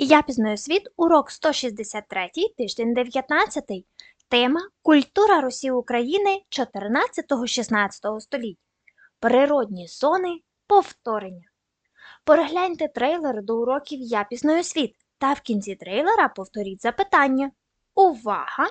Я пізнаю світ, урок 163, тиждень 19. Тема Культура Росії України 14-16 століть. Природні зони повторення. Перегляньте трейлер до уроків Я пізнаю світ та в кінці трейлера повторіть запитання. Увага!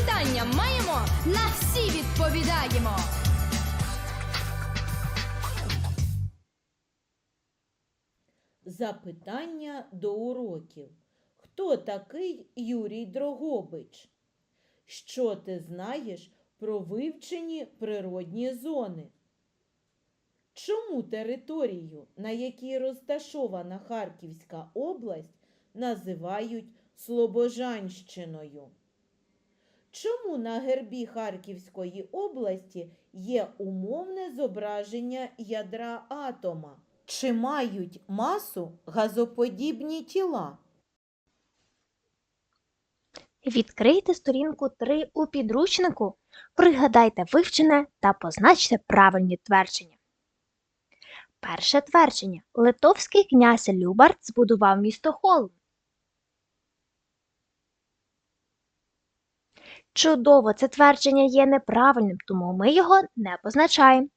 Запитання маємо, на всі відповідаємо. Запитання до уроків. Хто такий Юрій Дрогобич? Що ти знаєш про вивчені природні зони? Чому територію, на якій розташована Харківська область, називають Слобожанщиною? Чому на гербі Харківської області є умовне зображення ядра атома? Чи мають масу газоподібні тіла? Відкрийте сторінку 3 у підручнику, пригадайте вивчене та позначте правильні твердження. Перше твердження. Литовський князь Любард збудував місто Холм. Чудово, це твердження є неправильним, тому ми його не позначаємо.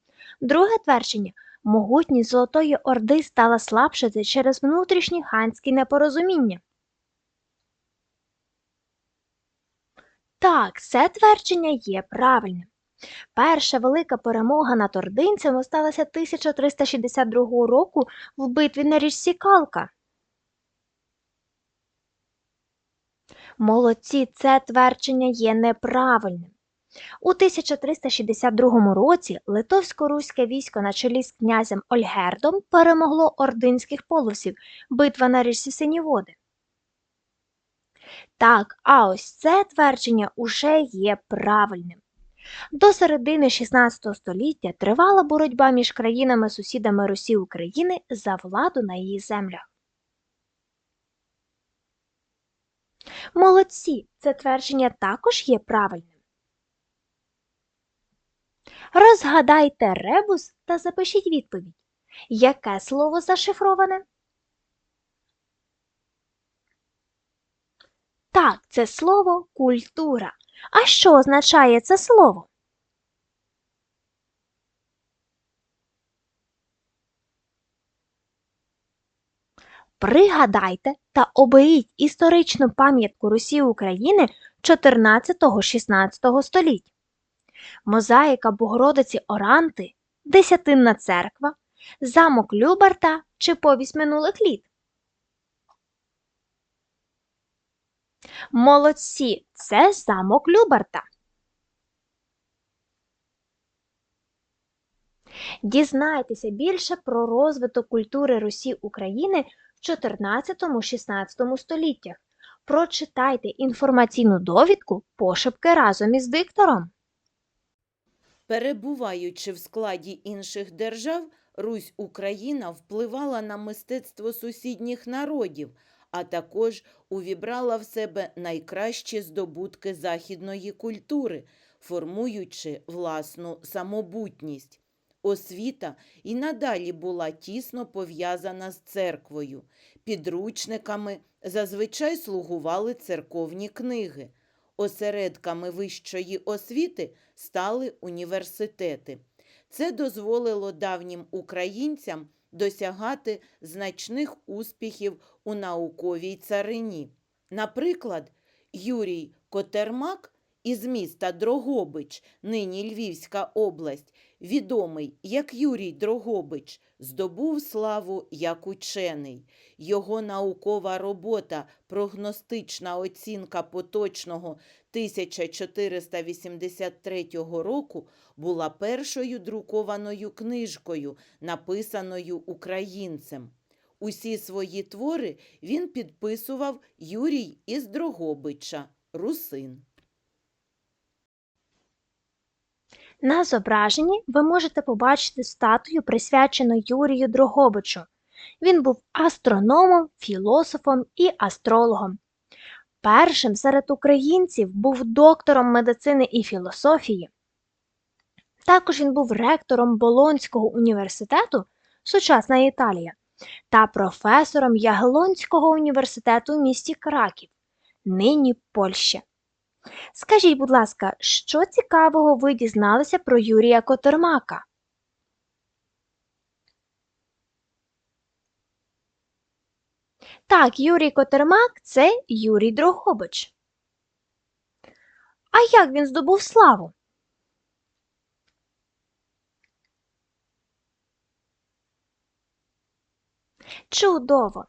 Друге твердження. Могутність Золотої Орди стала слабшати через внутрішні ханські непорозуміння. Так, це твердження є правильним. Перша велика перемога над ординцями сталася 1362 року в битві на річці Калка. Молодці, це твердження є неправильним. У 1362 році литовсько-руське військо на чолі з князем Ольгердом перемогло ординських полосів, битва на річці Синіводи. Так, а ось це твердження уже є правильним. До середини 16 століття тривала боротьба між країнами-сусідами Росії України за владу на її землях. Молодці, це твердження також є правильним. Розгадайте ребус та запишіть відповідь. Яке слово зашифроване? Так, це слово культура. А що означає це слово? Пригадайте та оберіть історичну пам'ятку Русі України 14-16 століть. Мозаїка Богородиці Оранти, Десятинна церква, замок Любарта чи повість минулих літ. Молодці, це замок Любарта. Дізнайтеся більше про розвиток культури Русі України 14-16 століттях. Прочитайте інформаційну довідку пошепки разом із диктором. Перебуваючи в складі інших держав, Русь Україна впливала на мистецтво сусідніх народів, а також увібрала в себе найкращі здобутки західної культури, формуючи власну самобутність. Освіта і надалі була тісно пов'язана з церквою. Підручниками зазвичай слугували церковні книги. Осередками вищої освіти стали університети. Це дозволило давнім українцям досягати значних успіхів у науковій царині. Наприклад, Юрій Котермак із міста Дрогобич, нині Львівська область, відомий як Юрій Дрогобич, здобув славу як учений. Його наукова робота Прогностична оцінка поточного 1483 року була першою друкованою книжкою, написаною українцем. Усі свої твори він підписував Юрій із Дрогобича, русин. На зображенні ви можете побачити статую, присвячену Юрію Дрогобичу. Він був астрономом, філософом і астрологом. Першим серед українців був доктором медицини і філософії. Також він був ректором Болонського університету, сучасна Італія, та професором Ягелонського університету у місті Краків, нині Польща. Скажіть, будь ласка, що цікавого ви дізналися про Юрія Котермака? Так, Юрій Котермак це Юрій Дрогобич. А як він здобув славу? Чудово!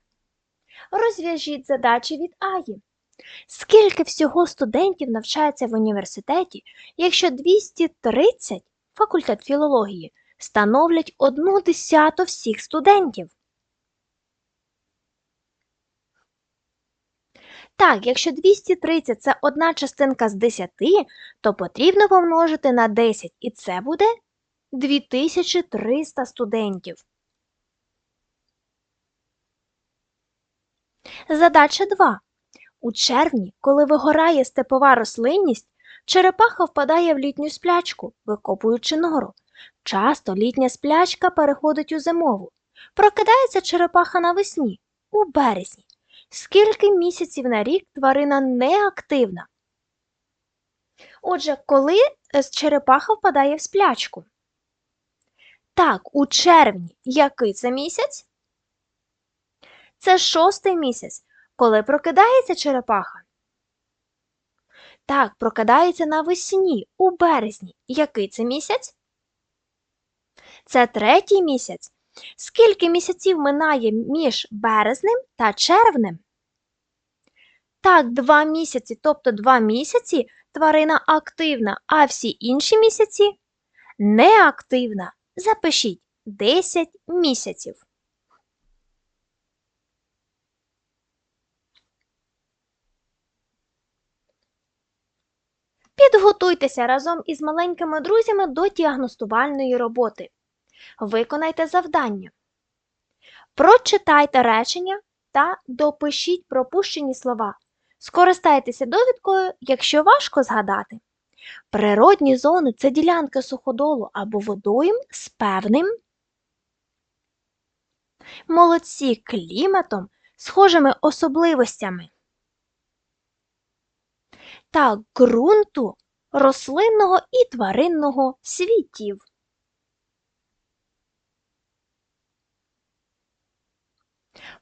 Розв'яжіть задачі від Аї. Скільки всього студентів навчається в університеті, якщо 230 факультет філології становлять одну десяту всіх студентів? Так, якщо 230 це одна частинка з 10, то потрібно помножити на 10, і це буде 2300 студентів. Задача 2. У червні, коли вигорає степова рослинність, черепаха впадає в літню сплячку, викопуючи нору. Часто літня сплячка переходить у зимову. Прокидається черепаха навесні, у березні. Скільки місяців на рік тварина неактивна? Отже, коли е, черепаха впадає в сплячку? Так, у червні. Який це місяць? Це шостий місяць. Коли прокидається черепаха? Так, прокидається навесні, у березні. Який це місяць? Це третій місяць. Скільки місяців минає між березнем та червнем? Так, два місяці, тобто два місяці тварина активна, а всі інші місяці неактивна. Запишіть 10 місяців. Підготуйтеся разом із маленькими друзями до діагностувальної роботи. Виконайте завдання. Прочитайте речення та допишіть пропущені слова. Скористайтеся довідкою, якщо важко згадати. Природні зони це ділянки суходолу або водойм з певним молодці кліматом, схожими особливостями та ґрунту рослинного і тваринного світів.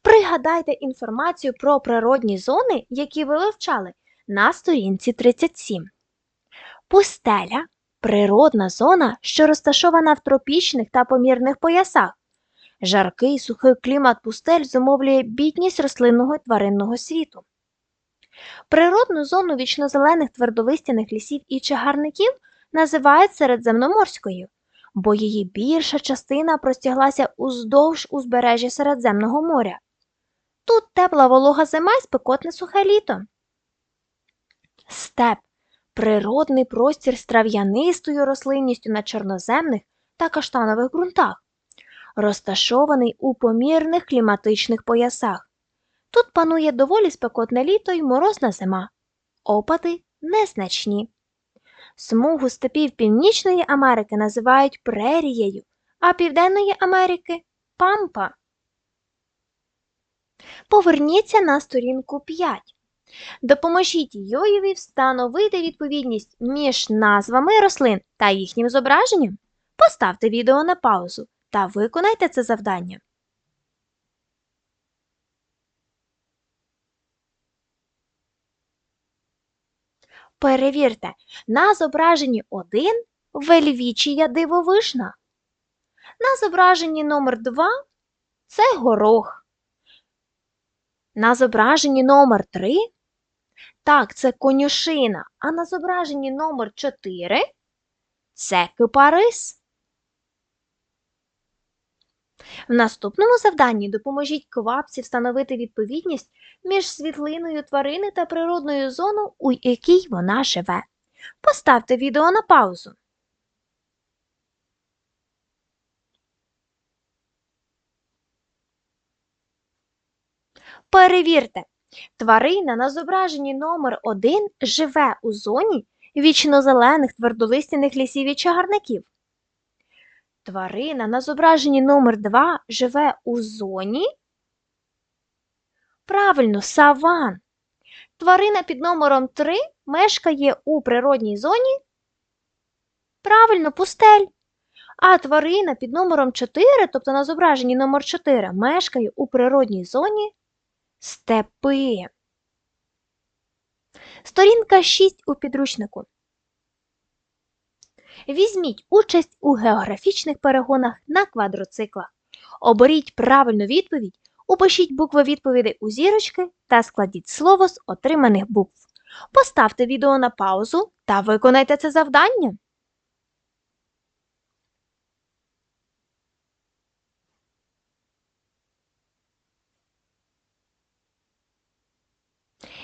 Пригадайте інформацію про природні зони, які ви вивчали, на сторінці 37. Пустеля природна зона, що розташована в тропічних та помірних поясах. Жаркий сухий клімат пустель зумовлює бідність рослинного і тваринного світу. Природну зону вічнозелених твердолистяних лісів і чагарників називають середземноморською, бо її більша частина простяглася уздовж узбережжя Середземного моря. Тут тепла волога зима і спекотне сухе літо. Степ природний простір з трав'янистою рослинністю на чорноземних та каштанових ґрунтах, розташований у помірних кліматичних поясах. Тут панує доволі спекотне літо й морозна зима. Опади незначні. Смугу степів Північної Америки називають прерією, а Південної Америки пампа. Поверніться на сторінку 5. Допоможіть Йоєві встановити відповідність між назвами рослин та їхнім зображенням. Поставте відео на паузу та виконайте це завдання. Перевірте, на зображенні 1 вельвічія дивовишна. На зображенні номер 2 це горох. На зображенні номер 3 так, це конюшина, а на зображенні номер 4 це кипарис. В наступному завданні допоможіть квапці встановити відповідність між світлиною тварини та природною зоною, у якій вона живе. Поставте відео на паузу. Перевірте, тварина на зображенні номер 1 живе у зоні вічнозелених твердолистяних лісів і чагарників. Тварина на зображенні номер 2 живе у зоні. Правильно, саван. Тварина під номером 3 мешкає у природній зоні. Правильно, пустель. А тварина під номером 4, тобто на зображенні номер 4, мешкає у природній зоні степи. Сторінка 6 у підручнику. Візьміть участь у географічних перегонах на квадроциклах. Оберіть правильну відповідь, упишіть букви відповідей у зірочки та складіть слово з отриманих букв. Поставте відео на паузу та виконайте це завдання.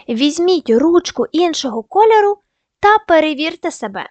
Візьміть ручку іншого кольору та перевірте себе.